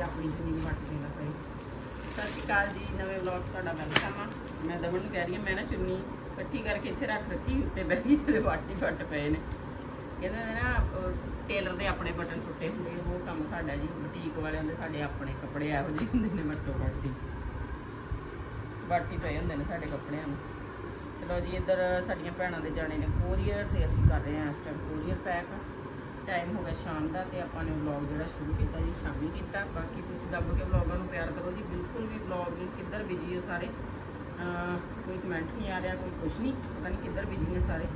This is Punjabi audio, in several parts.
ਵੀ ਆਪਣੀ ਜ਼ਮੀਨ ਵੱਟ ਕੇ ਨਾ ਸਤਿ ਸ਼੍ਰੀ ਅਕਾਲ ਜੀ ਨਵੇਂ ਵਲੌਗ ਤੁਹਾਡਾ ਵੈਲਕਮ ਆ। ਮੈਂ ਦਮਨ ਨੂੰ ਕਹਿ ਰਹੀ ਹਾਂ ਮੈਂ ਨਾ ਚੁੰਨੀ ਇਕੱਠੀ ਕਰਕੇ ਇੱਥੇ ਰੱਖ ਰੱਖੀ ਉੱਤੇ ਬਹਿ ਤੇ ਵਾਟੀ ਫੱਟ ਪਏ ਨੇ। ਕਹਿੰਦੇ ਨੇ ਨਾ ਟੇਲਰ ਦੇ ਆਪਣੇ ਬਟਨ ਟੁੱਟੇ ਹੁੰਦੇ ਆ, ਉਹ ਕੰਮ ਸਾਡਾ ਜੀ ਬੁਟੀਕ ਵਾਲਿਆਂ ਦੇ ਸਾਡੇ ਆਪਣੇ ਕੱਪੜੇ ਇਹੋ ਜਿਹੇ ਹੁੰਦੇ ਨੇ ਵੱਟੋ ਵੱਟੀ। ਵਾਟੀ ਪਏ ਹੁੰਦੇ ਨੇ ਸਾਡੇ ਕੱਪੜਿਆਂ ਨੂੰ। ਚਲੋ ਜੀ ਇੱਧਰ ਸਾਡੀਆਂ ਭੈਣਾਂ ਦੇ ਜਾਣੇ ਨੇ ਕੋਰੀਅਰ ਤੇ ਅਸੀਂ ਕਰ ਰਹੇ ਹਾਂ ਇਸ ਟਾਈਮ ਕੋਰੀਅਰ ਪੈਕ ਟਾਈਮ ਹੋ ਗਿਆ ਸ਼ਾਮ ਦਾ ਤੇ ਆਪਾਂ ਨੇ ਵਲੌਗ ਜਿਹੜਾ ਸ਼ੁਰੂ ਕੀਤਾ ਜੀ, ਸ਼ਾਮੀ ਕੀਤਾ। ਬਾਕੀ ਤੁਸੀਂ ਦੱਬ ਕੇ ਵਲੌਗਾਂ ਨੂੰ ਪਿਆਰ ਕਰੋ ਜੀ। ਬਿਲਕੁਲ ਵੀ ਵਲੌਗ ਨਹੀਂ ਕਿੱਧਰ ਬਿਜ਼ੀ ਹੋ ਸਾਰੇ? ਕੋਈ ਕਮੈਂਟ ਨਹੀਂ ਆ ਰਿਹਾ, ਕੋਈ ਕੁਛ ਨਹੀਂ। ਪਤਾ ਨਹੀਂ ਕਿੱਧਰ ਬਿਜ਼ੀ ਨੇ ਸਾਰੇ।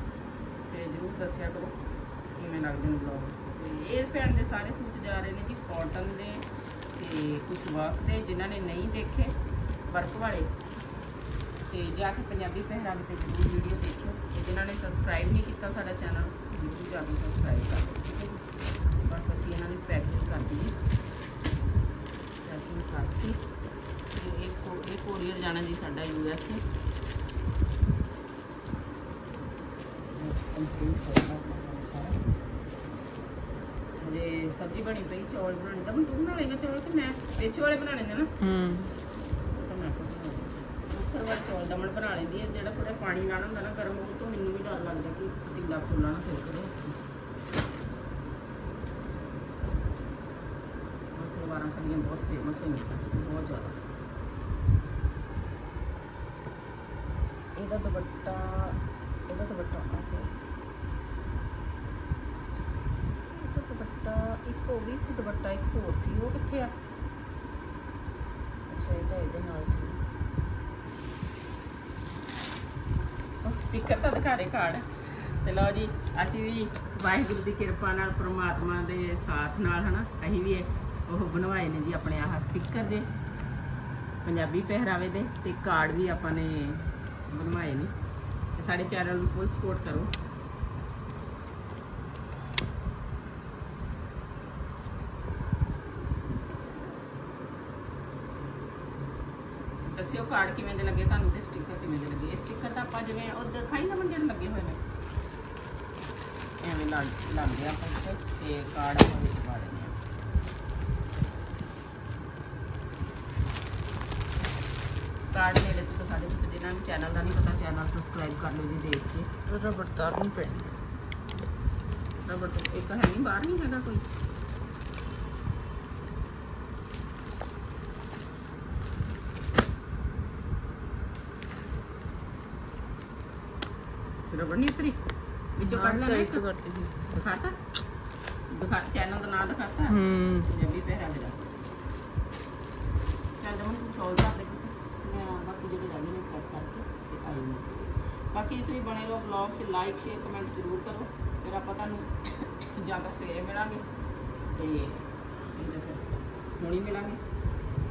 ਤੇ ਜਰੂਰ ਦੱਸਿਆ ਕਰੋ ਕਿਵੇਂ ਲੱਗਦੇ ਨੇ ਵਲੌਗ ਤੇ ਇਹ ਭੈਣ ਦੇ ਸਾਰੇ ਸੂਟ ਜਾ ਰਹੇ ਨੇ ਜੀ ਕਾਟਨ ਦੇ ਤੇ ਕੁਝ ਵਰਕ ਦੇ, ਜਿਨ੍ਹਾਂ ਨੇ ਨਹੀਂ ਦੇਖੇ ਵਰਕ ਵਾਲੇ। ਤੇ ਜਾ ਕੇ ਪੰਜਾਬੀ ਪਹਿਰਾਵੇ ਤੇ ਜ਼ਰੂਰ ਵੀਡੀਓ ਦੇਖਿਓ। ਤੇ ਜਿਨ੍ਹਾਂ ਨੇ ਸਬਸਕ੍ਰਾਈਬ ਨਹੀਂ ਕੀਤਾ ਸਾਡਾ ਚੈਨਲ ਜ਼ਰੂਰ ਜਾ ਕੇ ਸਬਸਕ੍ਰਾਈਬ ਕਰ ਦਿਓ, ਠੀਕ ਹੈ ਜੀ? ਬਸ ਅਸੀਂ ਇਹਨਾਂ ਦੀ ਪੈਕਿੰਗ ਕਰ ਦਈਏ ਪੈਕਿੰਗ ਕਰਤੀ ਇਹ ਇਹ ਕੋਰੀਅਰ ਜਾਣਾ ਜੀ ਸਾਡਾ ਯੂ ਐਸ ਏ ਜੇ ਸਬਜ਼ੀ ਬਣੀ ਪਈ, ਚੌਲ ਬਣਾਉਣੇ। ਤਾਂ ਹੁਣ ਤੂੰ ਬਣਾ ਲੇਗਾ ਚੌਲ ਤੇ ਮੈਂ? ਵਿੱਚ ਵਾਲੇ ਬਣਾਣੇ ਨੇ ਨਾ। ਹੂੰ ਤਾਂ ਮੈਂ ਉੱਪਰ ਵਾਰ ਚੌਲ ਦਮਣ ਬਣਾ ਲੈਂਦੀ ਹੈ, ਜਿਹੜਾ ਥੋੜਾ ਪਾਣੀ ਨਾਲ ਹੁੰਦਾ ਨਾ, ਗਰਮ ਉਹ ਤੋਂ ਮੈਨੂੰ ਵੀ ਡਰ ਲੱਗਦਾ ਕਿ ਪਤੀਲਾ ਫੁੱਲਾ ਨਾ ਫਿਰ ਕਰੇ। ਉਹ ਸਲਵਾਰਾਂ ਸਾਡੀਆਂ ਬਹੁਤ ਫੇਮਸ ਹੋਈਆਂ ਨੇ, ਬਹੁਤ ਜ਼ਿਆਦਾ। ਇਹਦਾ ਦੁਪੱਟਾ ਇਹਦਾ ਦੁਪੱਟਾ ਆ ਗਿਆ ਇਹਦਾ ਦੁਪੱਟਾ, ਇੱਕ ਉਹ ਵੀ ਸੀ, ਦੁਪੱਟਾ ਇੱਕ ਹੋਰ ਸੀ, ਉਹ ਕਿੱਥੇ ਆ? ਅੱਛਾ, ਇਹ ਤਾਂ ਇਹਦੇ ਨਾਲ ਸੀ। ਉਹ ਤਾਂ ਦਿਖਾ ਦੇ ਕਾਰਡ। ਤੇ ਲਓ ਜੀ, ਅਸੀਂ ਵੀ ਵਾਹਿਗੁਰੂ ਦੀ ਕਿਰਪਾ ਨਾਲ ਪ੍ਰਮਾਤਮਾ ਦੇ ਸਾਥ ਨਾਲ ਹਨਾ, ਅਸੀਂ ਵੀ ਉਹ ਬਣਵਾਏ ਨੇ ਜੀ ਆਪਣੇ ਆਹ ਸਟicker ਜੇ, ਪੰਜਾਬੀ ਪਹਿਰਾਵੇ ਦੇ, ਤੇ ਕਾਰਡ ਵੀ ਆਪਾਂ ਨੇ ਬਣਵਾਏ ਨੇ। ਤੇ ਸਾਡੇ ਚੈਨਲ ਨੂੰ ਫੁੱਲ ਸਪੋਰਟ ਕਰੋ। ਦੱਸਿਓ ਕਾਰਡ ਕਿਵੇਂ ਦੇ ਲੱਗੇ ਤੁਹਾਨੂੰ ਤੇ ਸਟicker ਕਿਵੇਂ ਦੇ ਲੱਗੇ। ਇਹ ਸਟicker ਤਾਂ ਆਪਾਂ ਜਿਵੇਂ ਉਹ ਦਿਖਾਈ ਨਾ ਮੰਜਣ ਲੱਗੇ ਹੋਏ ਨੇ। ਐਵੇਂ ਲੱਗ ਲੱਗਦੇ ਆ ਆਪਾਂ ਇੱਥੇ ਤੇ ਕਾਰਡ ਆਪਾਂ ਵਿੱਚ ਪਾ ਦਿੰਦੇ ਆ। ਕਾਰਡ ਨੇੜੇ ਤੋਂ ਦਿਖਾ ਦੇ ਤੇ ਜਿਹਨਾਂ ਨੂੰ ਚੈਨਲ ਦਾ ਨਹੀਂ ਪਤਾ ਚੈਨਲ ਸਬਸਕ੍ਰਾਈਬ ਕਰ ਲਓ ਜੀ ਦੇਖ ਕੇ। ਰਬੜ ਤਾਰ ਨਹੀਂ ਪੈਣੀ ਰਬੜ ਇੱਕ ਹੈ ਨਹੀਂ ਬਾਹਰ ਨਹੀਂ ਹੈਗਾ ਕੋਈ। ਨਹੀਂ ਉਤਰੀ ਵਿੱਚੋਂ ਕੱਢ ਲੈਣਾ ਇੱਕ ਕਰਤੀ ਸੀ। ਦਿਖਾਤਾ? ਦਿਖਾ ਚੈਨਲ ਦਾ ਨਾਮ ਦਿਖਾਤਾ? ਹੂੰ। ਪੰਜਾਬੀ ਪਹਿਰਾਵੇ ਦਾ ਚੱਲ ਜਮਨ ਤੂੰ ਚੌਲ ਦੇ। ਪੁੱਤ ਮੈਂ ਬਾਕੀ ਜਿਹੜੇ ਰਹਿ ਗਏ ਨੇ ਕੱਟ ਕਰਕੇ ਤੇ ਆਈ ਨੂੰ ਬਾਕੀ ਤੁਸੀਂ ਬਣੇ ਰਹੋ ਵਲੌਗ 'ਚ ਲਾਈਕ ਸ਼ੇਅਰ ਕਮੈਂਟ ਜ਼ਰੂਰ ਕਰੋ। ਫਿਰ ਆਪਾਂ ਤੁਹਾਨੂੰ ਜਾਂ ਤਾਂ ਸਵੇਰੇ ਮਿਲਾਂਗੇ ਤੇ ਹੁਣੀ ਮਿਲਾਂਗੇ।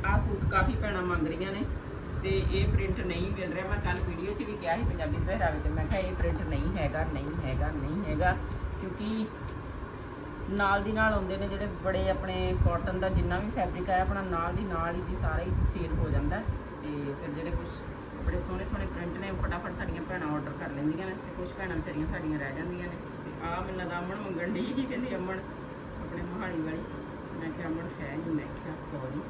ਆਹ ਸੂਟ ਕਾਫੀ ਭੈਣਾਂ ਮੰਗ ਰਹੀਆਂ ਨੇ ਤੇ ਇਹ ਪ੍ਰਿੰਟ ਨਹੀਂ ਮਿਲ ਰਿਹਾ। ਮੈਂ ਕੱਲ ਵੀਡੀਓ 'ਚ ਵੀ ਕਿਹਾ ਸੀ ਪੰਜਾਬੀ ਪਹਿਰਾਵੇ ਤੇ। ਮੈਂ ਕਿਹਾ ਇਹ ਪ੍ਰਿੰਟ ਹੈਗਾ, ਨਹੀਂ ਹੈਗਾ ਨਹੀਂ ਹੈਗਾ, ਕਿਉਂਕਿ ਨਾਲ ਦੀ ਨਾਲ ਆਉਂਦੇ ਨੇ ਜਿਹੜੇ ਬੜੇ ਆਪਣੇ ਕਾਟਨ ਦਾ ਜਿੰਨਾ ਵੀ ਫੈਬਰਿਕ ਆਇਆ, ਆਪਣਾ ਨਾਲ ਦੀ ਨਾਲ ਹੀ ਜੀ ਸਾਰਾ ਹੀ ਸੇਲ ਹੋ ਜਾਂਦਾ ਹੈ। ਤੇ ਫਿਰ ਜਿਹੜੇ ਕੁਝ ਬੜੇ ਸੋਹਣੇ ਸੋਹਣੇ ਪ੍ਰਿੰਟ ਨੇ ਫਟਾਫਟ ਸਾਡੀਆਂ ਭੈਣਾਂ ਆਰਡਰ ਕਰ ਲੈਂਦੀਆਂ ਨੇ ਤੇ ਕੁਝ ਭੈਣਾਂ ਵਿਚਾਰੀਆਂ ਸਾਡੀਆਂ ਰਹਿ ਜਾਂਦੀਆਂ ਨੇ। ਤੇ ਆ ਮੈਨੂੰ ਲੱਗਦਾ ਅਮਨ ਮੰਗਣ ਦੀ ਹੀ ਕਹਿੰਦੀ ਅਮਨ ਆਪਣੇ ਮੋਹਾਲੀ ਵਾਲੀ। ਮੈਂ ਕਿਹਾ, ਅਮਨ ਹੈ ਨਹੀਂ ਮੈਂ ਕਿਹਾ ਸੌਰੀ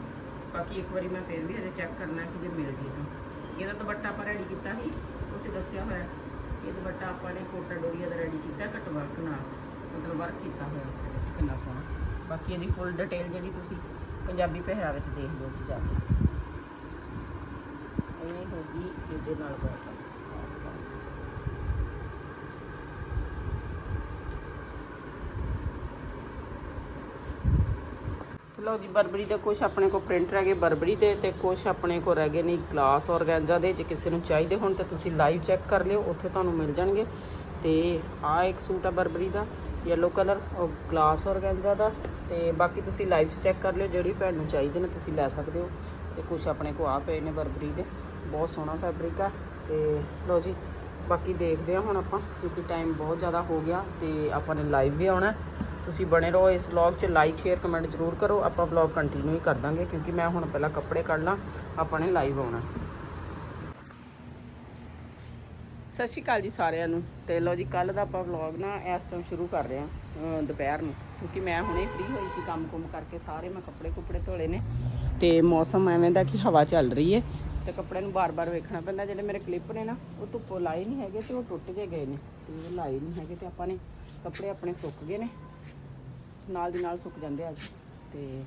ਬਾਕੀ ਇੱਕ ਵਾਰੀ ਮੈਂ ਫਿਰ ਵੀ ਅਜੇ ਚੈੱਕ ਕਰਨਾ ਕਿ ਜੇ ਮਿਲ ਜੇ ਤਾਂ। ਇਹਦਾ ਦੁਪੱਟਾ ਆਪਾਂ ਰੈਡੀ ਕੀਤਾ ਸੀ, ਉਹ 'ਚ ਦੱਸਿਆ ਹੋਇਆ। ਇਹ ਦੁਪੱਟਾ ਆਪਾਂ ਨੇ ਕੋਟਾ ਡੋਰੀਆ ਦਾ ਰੈਡੀ ਕੀਤਾ ਕਟ ਵਰਕ ਨਾਲ, ਮਤਲਬ ਵਰਕ ਕੀਤਾ ਹੋਇਆ ਕਿੰਨਾ ਸੋਹਣਾ। ਬਾਕੀ ਇਹਦੀ ਫੁੱਲ ਡਿਟੇਲ ਜਿਹੜੀ ਤੁਸੀਂ ਪੰਜਾਬੀ ਪਹਿਰਾਵੇ 'ਚ ਦੇਖ ਲਿਓ ਜੀ ਜਾ ਕੇ। ਇਹ ਹੋ ਗਈ ਇਹਦੇ ਨਾਲ ਬਹੁਤ ਲਓ ਜੀ, ਬਰਬਰੀ ਦੇ ਕੁਝ ਆਪਣੇ ਕੋਲ ਪ੍ਰਿੰਟ ਰਹਿ ਗਏ ਬਰਬਰੀ ਦੇ ਤੇ ਕੁਝ ਆਪਣੇ ਕੋਲ ਰਹਿ ਗਏ ਨੇ ਗਲਾਸ ਔਰਗੈਂਜ਼ਾ ਦੇ। ਜੇ ਕਿਸੇ ਨੂੰ ਚਾਹੀਦੇ ਹੋਣ ਤਾਂ ਤੁਸੀਂ ਲਾਈਵ ਚੈੱਕ ਕਰ ਲਿਓ, ਉੱਥੇ ਤੁਹਾਨੂੰ ਮਿਲ ਜਾਣਗੇ। ਤੇ ਆਹ ਇੱਕ ਸੂਟ ਆ ਬਰਬਰੀ ਦਾ ਯੈਲੋ ਕਲਰ ਔਰ ਗਲਾਸ ਔਰਗੈਂਜ਼ਾ ਦਾ। ਤੇ ਬਾਕੀ ਤੁਸੀਂ ਲਾਈਵ ਚੈੱਕ ਕਰ ਲਿਓ, ਜਿਹੜੀ ਭੈਣ ਨੂੰ ਚਾਹੀਦੇ ਨੇ ਤੁਸੀਂ ਲੈ ਸਕਦੇ ਹੋ। ਤੇ ਕੁਝ ਆਪਣੇ ਕੋਲ ਆ ਪਏ ਨੇ ਬਰਬਰੀ ਦੇ, ਬਹੁਤ ਸੋਹਣਾ ਫੈਬਰਿਕ ਆ। ਤੇ ਲਓ ਜੀ, ਬਾਕੀ ਦੇਖਦੇ ਹਾਂ ਹੁਣ ਆਪਾਂ, ਕਿਉਂਕਿ ਟਾਈਮ ਬਹੁਤ ਜ਼ਿਆਦਾ ਹੋ ਗਿਆ ਤੇ ਆਪਾਂ ਨੇ ਲਾਈਵ ਵੀ ਆਉਣਾ। ਤੁਸੀਂ ਬਣੇ ਰਹੋ ਇਸ ਵਲੌਗ 'ਚ ਲਾਈਕ ਸ਼ੇਅਰ ਕਮੈਂਟ ਜ਼ਰੂਰ ਕਰੋ। ਆਪਾਂ ਵਲੌਗ ਕੰਟੀਨਿਊ ਹੀ ਕਰ ਦਾਂਗੇ ਕਿਉਂਕਿ ਮੈਂ ਹੁਣ ਪਹਿਲਾਂ ਕੱਪੜੇ ਕੱਢ ਲਾਂ, ਆਪਾਂ ਨੇ ਲਾਈਵ ਆਉਣਾ। ਸਤਿ ਸ਼੍ਰੀ ਅਕਾਲ ਜੀ ਸਾਰਿਆਂ ਨੂੰ। ਤੇ ਲਓ ਜੀ ਕੱਲ ਦਾ ਆਪਾਂ ਵਲੌਗ ਨਾ ਇਸ ਟਾਈਮ ਸ਼ੁਰੂ ਕਰ ਰਹੇ ਹਾਂ ਦੁਪਹਿਰ ਨੂੰ। ਕਿਉਂਕਿ ਮੈਂ ਹੁਣੇ ਫ੍ਰੀ ਹੋਈ ਸੀ ਕੰਮ ਕੁਮ ਕਰਕੇ, ਸਾਰੇ ਮੈਂ ਕੱਪੜੇ ਕੁਪੜੇ ਧੋਲੇ ਨੇ। ਤੇ ਮੌਸਮ ਐਵੇਂ ਦਾ ਕਿ ਹਵਾ ਚੱਲ ਰਹੀ ਹੈ ਤੇ ਕੱਪੜੇ ਨੂੰ ਬਾਰ-ਬਾਰ ਵੇਖਣਾ ਪੈਂਦਾ। ਜਿਹੜੇ ਮੇਰੇ ਕਲਿੱਪ ਨੇ ਨਾ, ਉਹ ਧੁੱਪੋਂ ਲਾਏ ਨਹੀਂ ਹੈਗੇ ਤੇ ਉਹ ਟੁੱਟ ਜੇ ਗਏ ਨੇ। ਤੇ ਲਾਏ ਨਹੀਂ ਹੈਗੇ ਤੇ ਆਪਾਂ ਨੇ ਕੱਪੜੇ ਆਪਣੇ ਸੁੱਕ ਗਏ ਨੇ। ਨਾਲ ਦੀ ਨਾਲ ਸੁੱਕ ਜਾਂਦੇ ਅੱਜ। ਤੇ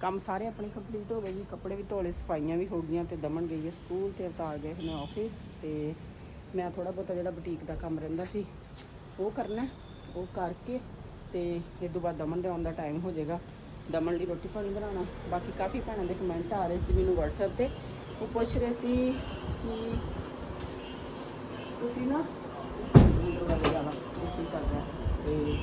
ਕੰਮ ਸਾਰੇ ਆਪਣੇ ਕੰਪਲੀਟ ਹੋ ਗਏ ਜੀ। ਕੱਪੜੇ ਵੀ ਧੋਲੇ, ਸਫਾਈਆਂ ਵੀ ਹੋ ਗਈਆਂ ਤੇ ਦਮਨ ਗਈ ਹੈ ਸਕੂਲ ਤੇ ਅਵਤਾਰ ਗਏ ਨੇ ਆਫਿਸ ਤੇ ਮੈਂ ਥੋੜਾ ਬਹੁਤਾ ਜਿਹੜਾ ਬੁਟੀਕ ਦਾ ਕੰਮ ਰਹਿੰਦਾ ਸੀ, ਉਹ ਕਰਨਾ ਉਹ ਕਰਕੇ ਤੇ ਇਸ ਤੋਂ ਬਾਅਦ ਦਮਨ ਦੇ ਆਉਣ ਦਾ ਟਾਈਮ ਹੋ ਜਾਏਗਾ। ਦਮਨ ਲਈ ਰੋਟੀ ਪਾਣੀ ਬਣਾਉਣਾ। ਬਾਕੀ ਕਾਫੀ ਭੈਣਾਂ ਦੇ ਕਮੈਂਟ ਆ ਰਹੇ ਸੀ ਮੈਨੂੰ WhatsApp ਤੇ। ਉਹ ਪੁੱਛ ਰਹੇ ਸੀ ਕਿ ਤੁਸੀਂ ਨਾ ਤੇ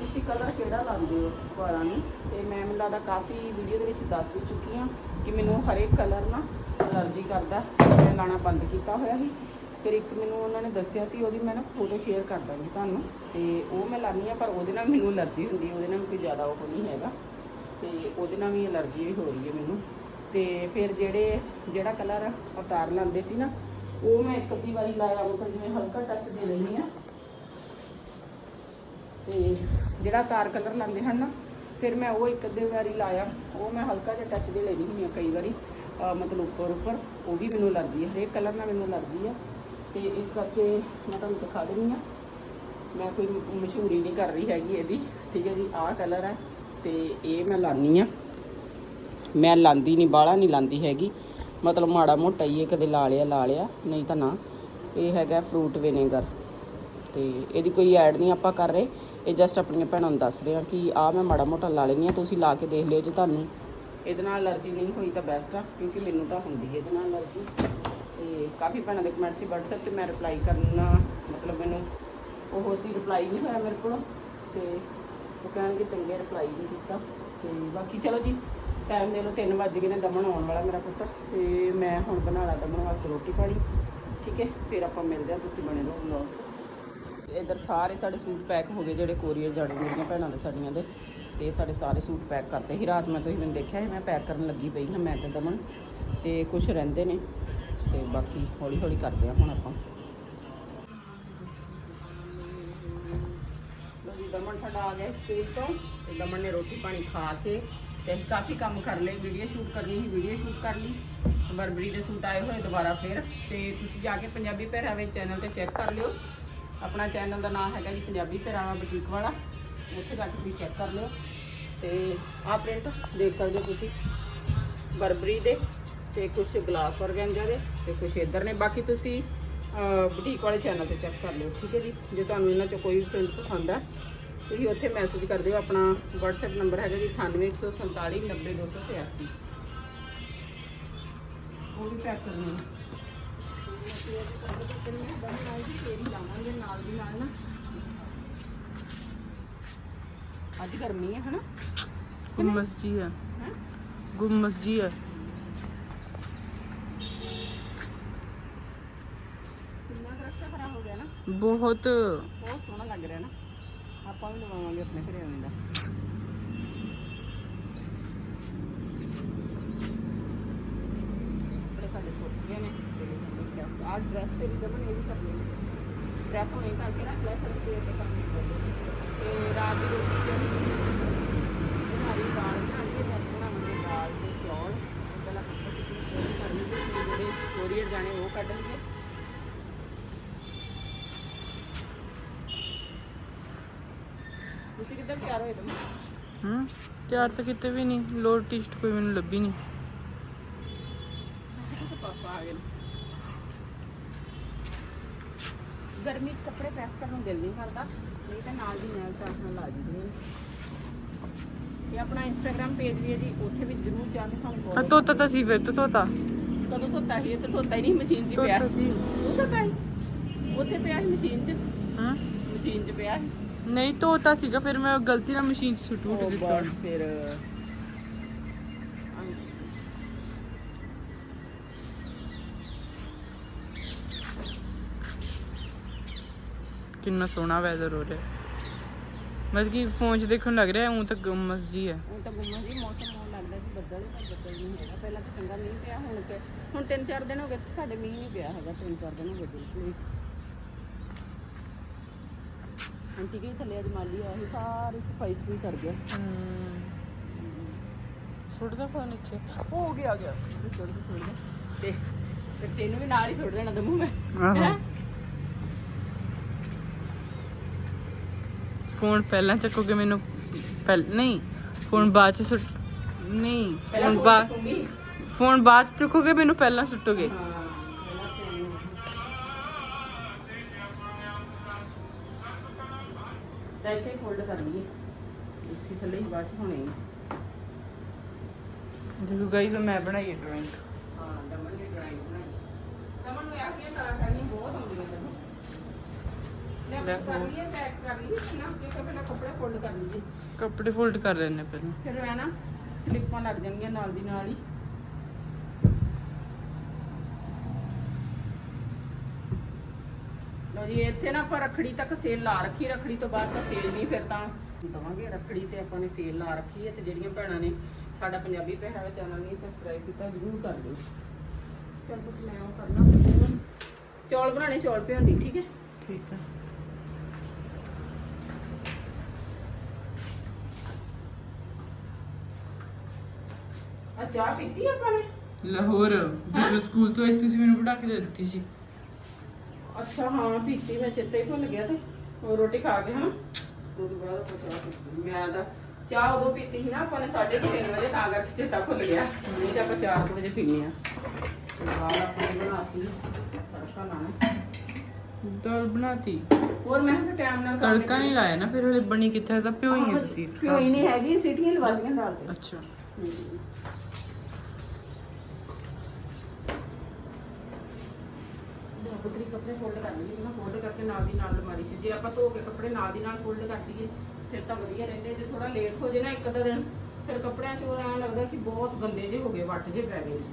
ਤੁਸੀਂ ਕਲਰ ਕਿਹੜਾ ਲਾਉਂਦੇ ਹੋ ਵਾਲਾਂ ਨੂੰ? ਤੇ ਮੈਂ, ਮੈਨੂੰ ਲੱਗਦਾ ਕਾਫੀ ਵੀਡੀਓ ਦੇ ਵਿੱਚ ਦੱਸ ਵੀ ਚੁੱਕੀ ਹਾਂ ਕਿ ਮੈਨੂੰ ਹਰੇਕ ਕਲਰ ਨਾ ਅਲਰਜੀ ਕਰਦਾ, ਮੈਂ ਲਾਣਾ ਬੰਦ ਕੀਤਾ ਹੋਇਆ ਸੀ। ਫਿਰ ਇੱਕ ਮੈਨੂੰ ਉਹਨਾਂ ਨੇ ਦੱਸਿਆ ਸੀ, ਉਹਦੀ ਮੈਂ ਨਾ ਫੋਟੋ ਸ਼ੇਅਰ ਕਰ ਦਾਂਗੀ ਤੁਹਾਨੂੰ। ਤੇ ਉਹ ਮੈਂ ਲਾਉਂਦੀ ਹਾਂ, ਪਰ ਉਹਦੇ ਨਾਲ ਮੈਨੂੰ ਅਲਰਜੀ ਹੁੰਦੀ ਉਹਦੇ ਨਾਲ ਕੋਈ ਜ਼ਿਆਦਾ ਉਹ ਨਹੀਂ ਹੈਗਾ। ਤੇ ਉਹਦੇ ਨਾਲ ਵੀ ਅਲਰਜੀ ਵੀ ਹੋ ਰਹੀ ਹੈ ਮੈਨੂੰ। ਤੇ ਫਿਰ ਜਿਹੜੇ, ਜਿਹੜਾ ਕਲਰ ਅਵਤਾਰ ਲਾਉਂਦੇ ਸੀ ਨਾ, ਉਹ ਮੈਂ ਇੱਕ ਅੱਧੀ ਵਾਰੀ ਲਾਇਆ, ਮਤਲਬ ਜਿਵੇਂ ਹਲਕਾ ਟੱਚ ਦੇ ਲੈਂਦੀ ਆ ਤੇ ਜਿਹੜਾ ਤਾਰ ਕਲਰ ਲਾਉਂਦੇ ਹਨ ਨਾ, ਫਿਰ ਮੈਂ ਉਹ ਇੱਕ ਅੱਧੇ ਵਾਰੀ ਲਾਇਆ। ਉਹ ਮੈਂ ਹਲਕਾ ਜਿਹਾ ਟੱਚ ਦੇ ਲੈਣੀ ਹੁੰਦੀ ਆ ਕਈ ਵਾਰੀ ਮਤਲਬ ਉੱਪਰ ਉੱਪਰ, ਉਹ ਵੀ ਮੈਨੂੰ ਲੱਗਦੀ ਹੈ। ਹਰੇਕ ਕਲਰ ਨਾਲ ਮੈਨੂੰ ਲੱਗਦੀ ਹੈ। ਤੇ ਇਸ ਕਰਕੇ ਮੈਂ ਤੁਹਾਨੂੰ ਦਿਖਾ ਦਿੰਦੀ ਆ ਮੈਂ ਕੋਈ ਮਸ਼ਹੂਰੀ ਨਹੀਂ ਕਰ ਰਹੀ ਹੈਗੀ ਇਹਦੀ। ਠੀਕ ਹੈ ਜੀ, ਆਹ ਕਲਰ ਹੈ ਤੇ ਇਹ ਮੈਂ ਲਾਨੀ ਆ ਮੈਂ ਲਾਂਦੀ ਨਹੀਂ, ਬਾਹਲਾ ਨਹੀਂ ਲਾਂਦੀ ਹੈਗੀ। ਮਤਲਬ ਮਾੜਾ ਮੋਟਾ ਹੀ ਇਹ ਕਦੇ ਲਾ ਲਿਆ ਲਾ ਲਿਆ, ਨਹੀਂ ਤਾਂ ਨਾ। ਇਹ ਹੈਗਾ ਫਰੂਟ ਵਿਨੇਗਰ ਤੇ ਇਹਦੀ ਕੋਈ ਐਡ ਨਹੀਂ ਆਪਾਂ ਕਰ ਰਹੇ। ਇਹ ਜਸਟ ਆਪਣੀਆਂ ਭੈਣਾਂ ਨੂੰ ਦੱਸ ਰਿਹਾ ਕਿ ਆਹ ਮੈਂ ਮਾੜਾ ਮੋਟਾ ਲਾ ਲੈਂਦੀ ਹਾਂ, ਤੁਸੀਂ ਲਾ ਕੇ ਦੇਖ ਲਿਓ ਜੇ ਤੁਹਾਨੂੰ ਇਹਦੇ ਨਾਲ ਅਲਰਜੀ ਨਹੀਂ ਹੋਈ ਤਾਂ ਬੈਸਟ ਆ, ਕਿਉਂਕਿ ਮੈਨੂੰ ਤਾਂ ਹੁੰਦੀ ਹੈ ਇਹਦੇ ਨਾਲ ਅਲਰਜੀ। ਤੇ ਕਾਫੀ ਭੈਣਾਂ ਦੇ ਕਮੈਂਟ ਸੀ WhatsApp ਤੇ ਮੈਂ ਰਿਪਲਾਈ ਕਰਨਾ, ਮਤਲਬ ਮੈਨੂੰ ਉਹ ਸੀ ਰਿਪਲਾਈ ਨਹੀਂ ਹੋਇਆ ਮੇਰੇ ਕੋਲ, ਤੇ ਉਹ ਕਹਿਣਗੇ ਚੰਗੇ ਰਿਪਲਾਈ ਨਹੀਂ ਕੀਤਾ। ਤੇ ਬਾਕੀ ਚਲੋ ਜੀ ਟਾਈਮ ਦੇ ਲੋ 3 ਵਜ ਗਏ ਨੇ ਦਮਨ ਆਉਣ ਵਾਲਾ ਮੇਰਾ ਪੁੱਤ, ਤੇ ਮੈਂ ਹੁਣ ਬਣਾ ਲਾ ਦਮਨ ਵਾਸਤੇ ਰੋਟੀ ਪਾਣੀ। ਠੀਕ ਹੈ, ਫਿਰ ਆਪਾਂ ਮਿਲਦੇ ਹਾਂ, ਤੁਸੀਂ ਬਣੇ ਰਹੋ ਵਲੌਗ ਇਧਰ ਸਾਰੇ ਸਾਡੇ ਸੂਟ ਪੈਕ ਹੋ ਗਏ ਜਿਹੜੇ ਕੋਰੀਅਰ ਜਾਣੇ ਮੇਰੀਆਂ ਭੈਣਾਂ ਦੇ ਸਾਡੀਆਂ ਦੇ, ਤੇ ਸਾਡੇ ਸਾਰੇ ਸੂਟ ਪੈਕ ਕਰਤੇ ਸੀ। ਰਾਤ ਮੈਂ ਤੁਸੀਂ ਮੈਨੂੰ ਦੇਖਿਆ ਸੀ, ਮੈਂ ਪੈਕ ਕਰਨ ਲੱਗੀ ਪਈ ਹਾਂ, ਮੈਂ ਤੇ ਦਮਨ, ਤੇ ਕੁਝ ਰਹਿੰਦੇ ਨੇ, ਤੇ ਬਾਕੀ ਹੌਲੀ ਹੌਲੀ ਕਰਦੇ ਆ ਹੁਣ ਆਪਾਂ। ਜੀ, ਦਮਨ ਸਾਡਾ ਆ ਗਿਆ ਸਕੂਲ ਤੋਂ, ਤੇ ਦਮਨ ਨੇ ਰੋਟੀ ਪਾਣੀ ਖਾ ਕੇ, ਤੇ ਅਸੀਂ ਕਾਫੀ ਕੰਮ ਕਰ ਲਏ, ਵੀਡੀਓ ਸ਼ੂਟ ਕਰਨੀ ਸੀ, ਵੀਡੀਓ ਸ਼ੂਟ ਕਰ ਲਈ। ਬਰਬਰੀ ਦੇ ਸੂਟ ਆਏ ਹੋਏ ਦੁਬਾਰਾ ਫਿਰ, ਤੇ ਤੁਸੀਂ ਜਾ ਕੇ ਪੰਜਾਬੀ ਪਹਿਰਾਵੇ ਚੈਨਲ ਤੇ ਚੈੱਕ ਕਰ ਲਿਓ। ਆਪਣਾ ਚੈਨਲ ਦਾ ਨਾਮ ਹੈਗਾ ਜੀ ਪੰਜਾਬੀ ਪਹਿਰਾਵਾ ਬੁਟੀਕ ਵਾਲਾ। ਉੱਥੇ ਜਾ ਕੇ ਤੁਸੀਂ ਚੈੱਕ ਕਰ ਲਿਓ। ਤੇ ਆਹ ਪ੍ਰਿੰਟ ਦੇਖ ਸਕਦੇ ਹੋ ਤੁਸੀਂ। ਬਰਬਰੀ ਦੇ ਤੇ ਕੁਝ ਗਲਾਸ ਵਰਗਾਂਜਾ ਦੇ ਤੇ ਕੁਝ ਇਧਰ ਨੇ। ਬਾਕੀ ਤੁਸੀਂ ਬੁਟੀਕ ਵਾਲੇ ਚੈਨਲ ਤੇ ਚੈੱਕ ਕਰ ਲਿਓ, ਠੀਕ ਹੈ ਜੀ? ਜੇ ਤੁਹਾਨੂੰ ਇਹਨਾਂ ਚੋਂ ਕੋਈ ਪ੍ਰਿੰਟ ਪਸੰਦ ਹੈ ਤੁਸੀਂ ਉੱਥੇ ਮੈਸੇਜ ਕਰ ਦਿਓ। ਆਪਣਾ WhatsApp ਨੰਬਰ ਹੈਗਾ ਜੀ 9847 90283 ਉਹ ਵੀ ਪੈਕ ਕਰਨੀ ਨੇ ਅੱਜ ਗਰਮੀ ਹੈ ਹਨਾ ਗੁੰਮਸ ਜੀ ਹੈ ਹੈਂ? ਗੁੰਮਸ ਜੀ ਹੈ ਕਿੰਨਾ ਦਰਖਤ ਖਰਾ ਹੋ ਗਿਆ ਨਾ ਬਹੁਤ ਬਹੁਤ ਸੋਹਣਾ ਲੱਗ ਰਿਹਾ ਨਾ ਆਪਾਂ ਵੀ ਲਵਾਵਾਂਗੇ ਆਪਣੇ ਘਰੇ ਐਵੇਂ ਦਾ ਕੱਪੜੇ ਸਾਡੇ ਸੁੱਕ ਗਏ ਨੇ ਡਰੈਸ ਆਹ ਡਰੈਸ ਤੇ ਵੀ ਦਮਨ ਇਹ ਵੀ ਕਰਨੀ ਹੈ। ਡਰੈਸ ਹੁਣੇ ਕਰਕੇ ਰੱਖ ਲੈ ਫਿਰ ਤੇ ਤੇ ਕੰਮ ਨਹੀਂ ਕਰਦੇ ਤੇ ਰਾਤ ਦੀ ਰੋਟੀ ਚ ਬਣਾਈ ਦਾਲ ਬਣਾਈ ਹੈ ਤੇ ਬਣਾਵਾਂਗੇ ਦਾਲ ਤੇ ਚੌਲ। ਪਹਿਲਾਂ ਕੁੱਕਰ ਚ ਥੋੜੀ ਕਰ ਲਈਏ ਤੇ ਜਿਹੜੇ ਕੋਰੀਅਰ ਜਾਣੇ ਉਹ ਕੱਢ ਲਈਏ ਤੁਸੀਂ ਕਿੱਧਰ ਤਿਆਰ ਹੋਏ ਤੁਮ? ਹੂੰ ਤਿਆਰ ਤਾਂ ਕਿਤੇ ਵੀ ਨਹੀਂ ਲੋਰ ਟਿਸਟ ਕੋਈ ਮੈਨੂੰ ਲੱਭੀ ਨਹੀਂ। ਤੇ ਪਾਪਾ ਆ ਗਏ ਨੇ। ਗਰਮੀ 'ਚ ਕੱਪੜੇ ਪ੍ਰੈਸ ਕਰਨ ਨੂੰ ਦਿਲ ਨਹੀਂ ਕਰਦਾ। ਨਹੀਂ ਤਾਂ ਨਾਲ ਦੀ ਨਾਲ ਤਾਂ ਨਾਲ ਲਾ ਜਿੰਦੇ ਨੇ ਤੇ ਆਪਣਾ ਇੰਸਟਾਗ੍ਰam ਪੇਜ ਵੀ ਹੈ ਜੀ ਉੱਥੇ ਵੀ ਜਰੂਰ ਜਾ ਕੇ ਸਾਨੂੰ ਆ ਫੋਲੋ ਤੋਤਾ ਤਾਂ ਸੀ ਫਿਰ ਤੂੰ ਤੋਤਾ ਕਦੋਂ ਧੋਤਾ ਸੀ? ਇਹ ਤਾਂ ਧੋਤਾ ਹੀ ਨਹੀਂ ਮਸ਼ੀਨ 'ਚ ਪਿਆ ਤੋਤਾ ਸੀ। ਉਹ ਧੋਤਾ ਸੀ ਉੱਥੇ ਪਿਆ ਸੀ ਮਸ਼ੀਨ 'ਚ। ਹਾਂ? ਮਸ਼ੀਨ 'ਚ ਪਿਆ ਸੀ। ਨਹੀਂ ਤੋਤਾ ਸੀਗਾ ਫਿਰ ਮੈਂ ਗਲਤੀ ਨਾਲ ਮਸ਼ੀਨ 'ਚ ਸੁੱਟ ਉੱਟ ਉਹ ਦਿੱਤਾ ਬਸ ਫਿਰ ਕਿੰਨਾ ਸੋਹਣਾ ਵੈਦਰ ਹੋ ਰਿਹਾ। ਮਤਲਬ ਕਿ ਫੋਨ 'ਚ ਦੇਖਣ ਲੱਗ ਰਿਹਾ ਉਂ ਤਾਂ ਗੁੰਮਸ ਜੀ ਹੈ। ਹੁਣ ਤਾਂ ਗੁੰਮਾ ਜੀ ਮੌਸਮ ਹੋਣ ਲੱਗਦਾ ਸੀ ਬੱਦਲ ਹੀ ਪਰ ਬੱਦਲ ਨਹੀਂ ਹੈਗਾ। ਪਹਿਲਾਂ ਤਾਂ ਚੰਗਾ ਮੀਂਹ ਪਿਆ ਹੁਣ ਤੇ ਹੁਣ ਤਿੰਨ ਚਾਰ ਦਿਨ ਹੋ ਗਏ ਸਾਡੇ ਮੀਂਹ ਨਹੀਂ ਪਿਆ ਹੈਗਾ ਤਿੰਨ ਚਾਰ ਦਿਨ ਹੋ ਗਏ ਬਿਲਕੁਲ ਵੀ ਆਂਟੀ ਕੇ ਥੱਲੇ ਅੱਜ ਮਾਲੀ ਆਇਆ ਸੀ ਸਾਰੀ ਸਫ਼ਾਈ ਸਫ਼ਾਈ ਕਰ ਗਿਆ। ਸੁੱਟਦਾ ਫੋਨ ਇੱਥੇ? ਹੋ ਗਿਆ ਗਿਆ। ਤੇ ਤੈਨੂੰ ਵੀ ਨਾਲ ਹੀ ਸੁੱਟ ਦੇਣਾ ਦਮੂ ਮੈਂ। ਆਹੋ। ਫੋਨ ਪਹਿਲਾਂ ਚੱਕੋਗੇ ਮੈਨੂੰ ਪਹਿਲ ਨਹੀਂ ਫੋਨ ਬਾਅਦ ਚ ਸੁੱਟ ਨਹੀਂ ਫੋਨ ਬਾਅਦ। ਫੋਨ ਬਾਅਦ ਚ ਚੁੱਕੋਗੇ ਮੈਨੂੰ ਪਹਿਲਾਂ ਸੁੱਟੋਗੇ ਇੱਥੇ ਫੋਲਡ ਕਰ ਲਈਏ ਇਸੇ ਥੱਲੇ ਹੀ ਬਾਅਦ ਚ ਹੋਣੇ। ਦੇਖੋ ਗਾਈਸ ਮੈਂ ਬਣਾਈ ਹੈ ਡਰਾਇੰਗ ਹਾਂ ਦਮਨ ਨੇ ਡਰਾਇੰਗ ਬਣਾਈ ਦਮਨ ਨੂੰ ਆ ਕੀ ਸਾਰਾ ਕਰਨੀ ਬਹੁਤ ਆਉਂਦੀਆਂ ਤੈਨੂੰ ਲੈ ਹੋਰ। ਪੈਕ ਕਰ ਪਹਿਲਾਂ ਕੱਪੜੇ ਫੋਲਡ ਕਰ ਲਈਏ। ਕੱਪੜੇ ਫੋਲਡ ਕਰ ਲੈਣੇ ਪਹਿਲਾਂ। ਫਿਰ ਐ ਨਾ ਸਲਿੱਪਾਂ ਲੱਗ ਜਾਣਗੀਆਂ ਨਾਲ ਦੀ ਨਾਲ ਹੀ। ਲੋ ਜੀ ਇੱਥੇ ਨਾ ਆਪਾਂ ਰੱਖੜੀ ਤੱਕ ਸੇਲ ਲਾ ਰੱਖੀ ਰੱਖੜੀ ਤੋਂ ਬਾਅਦ ਤਾਂ ਸੇਲ ਨਹੀਂ ਫਿਰ ਤਾਂ ਦਵਾਂਗੇ। ਰੱਖੜੀ ਤੇ ਆਪਾਂ ਨੇ ਸੇਲ ਲਾ ਰੱਖੀ ਹੈ ਤੇ ਜਿਹੜੀਆਂ ਭੈਣਾਂ ਨੇ ਸਾਡਾ ਪੰਜਾਬੀ ਪਹਿਰਾਵਾ ਚੈਨਲ ਨਹੀਂ ਸਬਸਕ੍ਰਾਈਬ ਕੀਤਾ ਜ਼ਰੂਰ ਕਰ ਦਿਓ। ਚਲ ਪੁੱਤ ਮੈਂ ਉਹ ਕਰਨਾ। ਚੌਲ ਬਣਾਣੇ ਚੌਲ ਭਿਉਂਦੀ ਠੀਕ ਹੈ? ਠੀਕ ਹੈ। ਆ ਚਾਹ ਪੀਤੀ ਆਪਾਂ ਨੇ? ਲਾਹੌਰ ਜਦੋਂ ਸਕੂਲ ਤੋਂ ਆਈ ਸੀ ਮੈਨੂੰ ਬਣਾ ਕੇ ਦੇ ਦਿੱਤੀ ਸੀ। ਅੱਛਾ ਹਾਂ ਪੀਤੀ ਮੈਂ ਚੇਤੇ ਹੀ ਭੁੱਲ ਗਿਆ ਤੇ। ਉਹ ਰੋਟੀ ਖਾ ਕੇ ਹਨਾ? ਤੋਂ ਬਾਅਦ ਆਪਾਂ ਚਾਹ ਪੀਤੀ। ਮੈਂ ਤਾਂ ਚਾਹ ਉਦੋਂ ਪੀਤੀ ਸੀ ਨਾ ਆਪਾਂ ਨੇ 3:30 ਵਜੇ ਤਾਂ ਕਰਕੇ ਚੇਤਾ ਭੁੱਲ ਗਿਆ। ਨਹੀਂ ਤਾਂ ਆਪਾਂ 4 ਵਜੇ ਪੀਨੇ ਆ ਤੇ ਦਾਲ ਆਪਾਂ ਨੇ ਬਣਾਤੀ ਤੜਕਾ ਲਾਣਾ ਦਾਲ ਬਣਾਤੀ? ਹੋਰ ਮੈਂ ਕਿਹਾ ਟਾਈਮ ਨਾਲ ਤੜਕਾ ਨਹੀਂ ਲਾਇਆ ਨਾ ਫਿਰ ਹਲੇ ਬਣੀ ਕਿੱਥੇ? ਹੈ ਤਾਂ ਪਿਓ ਹੀ ਹੈ ਤੁਸੀਂ। ਕਿਉਂ ਹੀ ਨਹੀਂ ਹੈਗੀ ਸੀਟੀਆਂ ਲਵਾਈਆਂ ਦਾਲ ਤੇ। ਅੱਛਾ। ਪਤਰੀ ਕੱਪੜੇ ਫੋਲਡ ਕਰ ਲਈਏ ਨਾ ਫੋਲਡ ਕਰਕੇ ਨਾਲ ਦੀ ਨਾਲ ਅਲਮਾਰੀ 'ਚ। ਜੇ ਆਪਾਂ ਧੋ ਕੇ ਕੱਪੜੇ ਨਾਲ ਦੀ ਨਾਲ ਫੋਲਡ ਕਰ ਦਈਏ ਫਿਰ ਤਾਂ ਵਧੀਆ ਰਹਿੰਦੇ। ਜੇ ਥੋੜਾ ਲੇਟ ਹੋ ਜੇ ਨਾ ਇੱਕ ਅੱਧਾ ਦਿਨ, ਫਿਰ ਕੱਪੜਿਆਂ 'ਚ ਐਂ ਲੱਗਦਾ ਕਿ ਬਹੁਤ ਗੰਦੇ ਜਿਹੇ ਹੋ ਗਏ, ਵੱਟ ਜਿਹੇ ਪੈ ਗਏ ਨੇ।